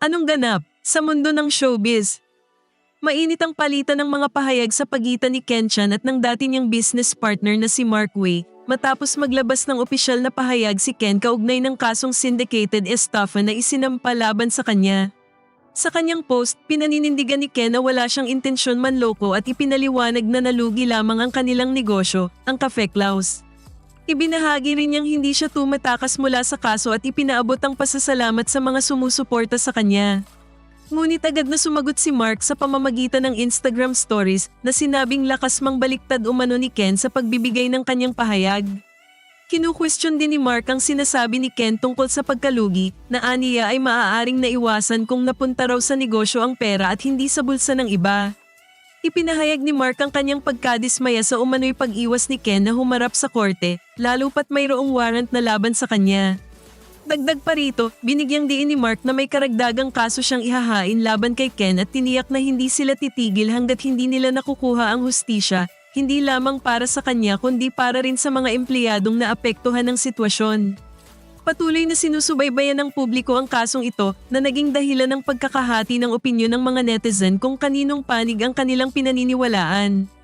Anong ganap sa mundo ng showbiz? Mainit ang palitan ng mga pahayag sa pagitan ni Ken Chan at ng dati niyang business partner na si Mark Wei matapos maglabas ng opisyal na pahayag si Ken kaugnay ng kasong syndicated estafa na isinampa laban sa kanya. Sa kanyang post, pinaninindigan ni Ken na wala siyang intensyon manloko at ipinaliwanag na nalugi lamang ang kanilang negosyo, ang Cafe Klaus. Ibinahagi rin niyang hindi siya tumatakas mula sa kaso at ipinaabot ang pasasalamat sa mga sumusuporta sa kanya. Ngunit agad na sumagot si Mark sa pamamagitan ng Instagram stories na sinabing lakas mang baliktad umano ni Ken sa pagbibigay ng kanyang pahayag. Kinu-question din ni Mark ang sinasabi ni Ken tungkol sa pagkalugi na aniya ay maaaring naiwasan kung napunta raw sa negosyo ang pera at hindi sa bulsa ng iba. Ipinahayag ni Mark ang kanyang pagkadismaya sa umano'y pag-iwas ni Ken na humarap sa korte, lalo pat mayroong warrant na laban sa kanya. Dagdag pa rito, binigyang diin ni Mark na may karagdagang kaso siyang ihahain laban kay Ken at tiniyak na hindi sila titigil hanggat hindi nila nakukuha ang hustisya, hindi lamang para sa kanya kundi para rin sa mga empleyadong naapektuhan ng sitwasyon. Patuloy na sinusubaybayan ng publiko ang kasong ito na naging dahilan ng pagkakahati ng opinyon ng mga netizen kung kaninong panig ang kanilang pinaniniwalaan.